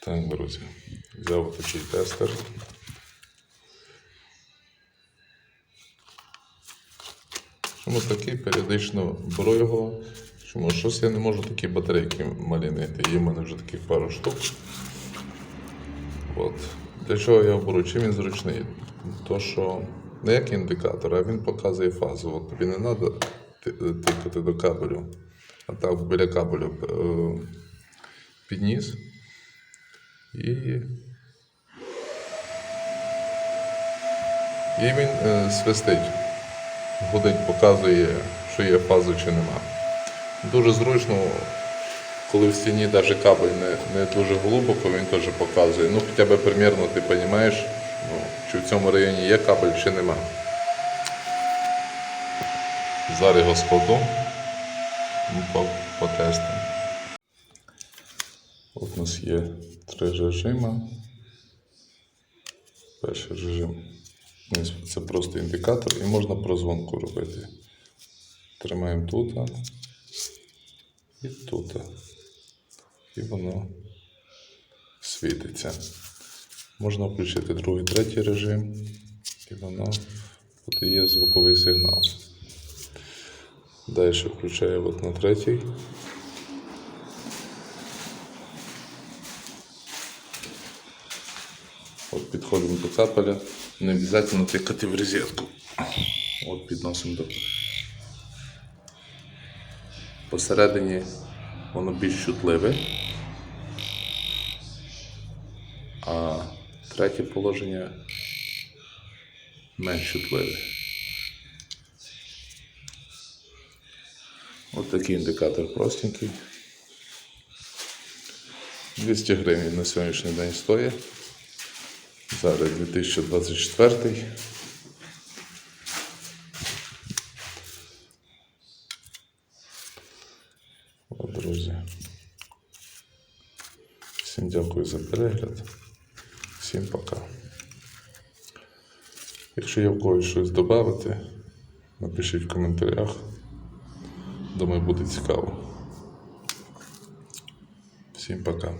Так, друзі, взяв такий тестер. Чому такий періодично беру його? Чому щось я не можу такі батарейки малі знайти. Є в мене вже таких пару штук. От. Для чого я беру? Чим він зручний? То, що не як індикатор, а він показує фазу. От тобі не треба тикати до кабелю, а так біля кабелю е, підніс. І, і він е, свистить. Гудить, показує, що є фаза чи нема. Дуже зручно, коли в стіні навіть кабель не, не дуже глибоко, він теж показує. Ну, хоча б примірно ти розумієш, ну, чи в цьому районі є кабель, чи нема. Зараз його складу ну, потестимо. У нас є три режими. Перший режим. Це просто індикатор і можна прозвонку робити. Тримаємо тут і тут. І воно світиться. Можна включити другий, третій режим, і воно подає звуковий сигнал. Далі включаю от на третій. От підходимо до капеля, не обов'язково тикати в розетку. От підносимо до. Посередині воно більш чутливе. А третє положення менш чутливе. От такий індикатор простенький. 200 гривень на сьогоднішній день стоїть. Зараз 2024. От, друзі. Всім дякую за перегляд. Всім пока. Якщо є в когось щось додати, напишіть в коментарях. Думаю, буде цікаво. Всім пока.